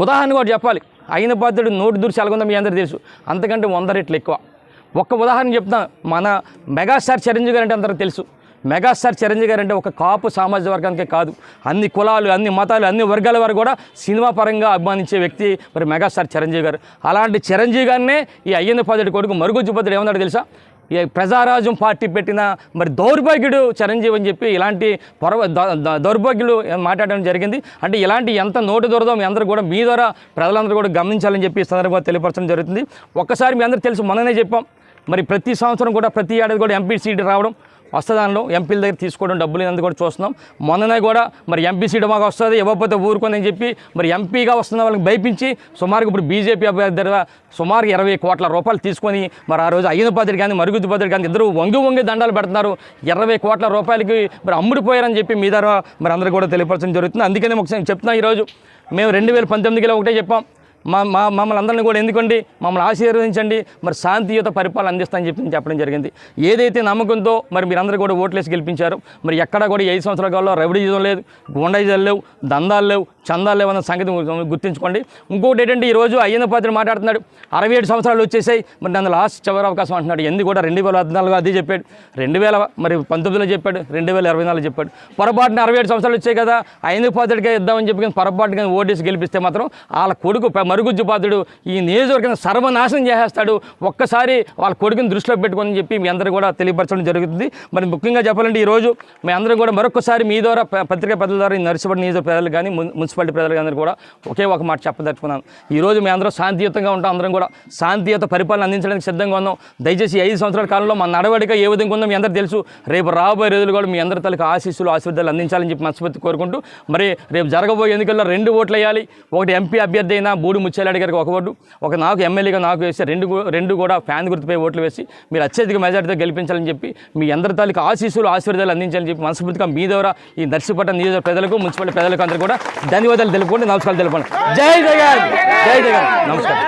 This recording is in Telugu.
ఉదాహరణ కూడా చెప్పాలి. అయిన బాధ్యుడు నోటి దూర్చి సెలగొందా మీ అందరికీ తెలుసు. అంతకంటే వంద రెట్లు ఎక్కువ. ఒక్క ఉదాహరణ చెప్తాను మన మెగాస్టార్ చిరంజీవి గారు అంటే అందరూ తెలుసు. మెగాస్టార్ చిరంజీవి గారు అంటే ఒక కాపు సామాజిక వర్గానికే కాదు. అన్ని కులాలు అన్ని మతాలు అన్ని వర్గాల వారు కూడా సినిమా పరంగా అభిమానించే వ్యక్తి మరి మెగాస్టార్ చిరంజీవి గారు. అలాంటి చిరంజీవి గారినే ఈ అయ్యన్న పద్ధతి కొడుకు మరుగుజ్జు పద్ధతి ఏమన్నాడు తెలుసా? ఈ ప్రజారాజ్యం పార్టీ పెట్టిన మరి దౌర్భాగ్యుడు చిరంజీవి అని చెప్పి ఇలాంటి పొరవ ద- దౌర్భాగ్యులు మాట్లాడడం జరిగింది. అంటే ఇలాంటి ఎంత నోటు దొరదో మీ అందరూ కూడా మీ ద్వారా ప్రజలందరూ కూడా గమనించాలని చెప్పి సందర్భంగా తెలియపరచడం జరుగుతుంది. ఒక్కసారి మీ అందరూ తెలుసు మననే చెప్పాం. మరి ప్రతి సంవత్సరం కూడా ప్రతి ఏడాది కూడా ఎంపీ సీట్ రావడం వస్తుందానిలో. ఎంపీల దగ్గర తీసుకోవడం డబ్బులు ఎందుకు కూడా చూస్తున్నాం. మొన్ననే కూడా మరి ఎంపీ సీట్ మాకు వస్తుంది ఇవ్వకపోతే ఊరుకుందని చెప్పి మరి ఎంపీగా వస్తున్న వాళ్ళకి భయపించి సుమారుగా ఇప్పుడు బీజేపీ అభ్యర్థి దగ్గర సుమారు ఇరవై కోట్ల రూపాయలు తీసుకొని మరి ఆ రోజు అయ్యన పద్ధతి కానీ మరుగుద్దు పద్ధతి కానీ ఇద్దరు వంగి వంగి దండాలు పెడుతున్నారు. ఇరవై కోట్ల రూపాయలకి మరి అమ్ముడిపోయారని చెప్పి మీ ద్వారా మరి అందరూ కూడా తెలియపరచడం జరుగుతుంది. అందుకనే ఒకసారి చెప్తున్నా ఈరోజు మేము రెండు వేల పంతొమ్మిదిలో ఒకటే చెప్పాం. మా మా మమ్మల్ని అందరినీ కూడా ఎందుకండి? మమ్మల్ని ఆశీర్వదించండి. మరి శాంతియుత పరిపాలన అందిస్తామని చెప్పి చెప్పడం జరిగింది. ఏదైతే నమ్మకంతో మరి మీరందరూ కూడా ఓట్లేసి గెలిపించారు. మరి ఎక్కడ కూడా ఈ ఐదు సంవత్సరాల కాలంలో రవిడీజం లేదు గుండాయిజాలు లేవు దందాలు లేవు చందాలు లేవన్న సంగతి గుర్తించుకోండి గుర్తుంచుకోండి. ఇంకొకటి ఏంటంటే ఈరోజు అయ్యన్న పాత్ర మాట్లాడుతున్నాడు. అరవై ఏడు సంవత్సరాలు వచ్చేసాయి. మరి నన్ను లాస్ట్ చివరి అవకాశం అంటున్నాడు. ఎందుకు కూడా రెండు వేల పద్నాలుగు అది చెప్పాడు. రెండు వేల మరి పంతొమ్మిదిలో చెప్పాడు. రెండు వేల ఇరవై నాలుగు చెప్పాడు. పొరపాటున అరవై ఏడు సంవత్సరాలు వచ్చాయి కదా ఐదు పాత్రడిగా ఇద్దామని చెప్పి కానీ పొరపాటుగా ఓటేసి గెలిపిస్తే మాత్రం వాళ్ళ కొడుకు మరుగుజ్జు పాత్రుడు ఈ నియోజకవర్గం సర్వనాశనం చేసేస్తాడు. ఒక్కసారి వాళ్ళ కొడుకుని దృష్టిలో పెట్టుకొని చెప్పి మీ అందరూ కూడా తెలియపరచడం జరుగుతుంది. మరి ముఖ్యంగా చెప్పాలంటే ఈరోజు మీ అందరూ కూడా మరొకసారి మీ ద్వారా పత్రికా పెద్దల ద్వారా నర్సిపడి నియోజక ప్రజలు కానీ మున్సిపల్ మున్సిపాలిటీ ప్రజలందరూ కూడా ఒకే ఒక మాట చెప్పదలుచుకున్నాను. ఈరోజు మేము అందరం శాంతియుతంగా ఉంటాం అందరం కూడా శాంతియుత పరిపాలన అందించడానికి సిద్ధంగా ఉన్నాం. దయచేసి ఐదు సంవత్సరాల కాలంలో మన నడవడిక ఏ విధంగా ఉందో మీ అందరూ తెలుసు. రేపు రాబోయే రోజులు కూడా మీ అందరి తలకి ఆశీస్సులు ఆశీర్వాదాలు అందించాలని చెప్పి మనస్ఫూర్తి కోరుకుంటూ మరి రేపు జరగబోయే ఎన్నికల్లో రెండు ఓట్లు వేయాలి. ఒకటి ఎంపీ అభ్యర్థి అయినా బూడి ముచ్చేలాడి గారికి ఒక ఓటు ఒక నాకు ఎమ్మెల్యేగా నాకు వేసి రెండు రెండు కూడా ఫ్యాన్ గుర్తుపై ఓట్లు వేసి మీరు అత్యధిక మెజార్టీతో గెలిపించాలని చెప్పి మీ అందరి తాలూకు ఆశీస్సులు ఆశీర్వాదాలు అందించాలని చెప్పి మనస్ఫూర్తిగా మీ ద్వారా ఈ నర్సీపట్నం నియోజక ప్రజలకు మున్సిపాలిటీ ప్రజలకు అందరూ కూడా ధన్యవాదాలు తెలుపుకోండి నమస్కారాలు తెలుపండి జై జగన్! జై జగన్! నమస్కారం.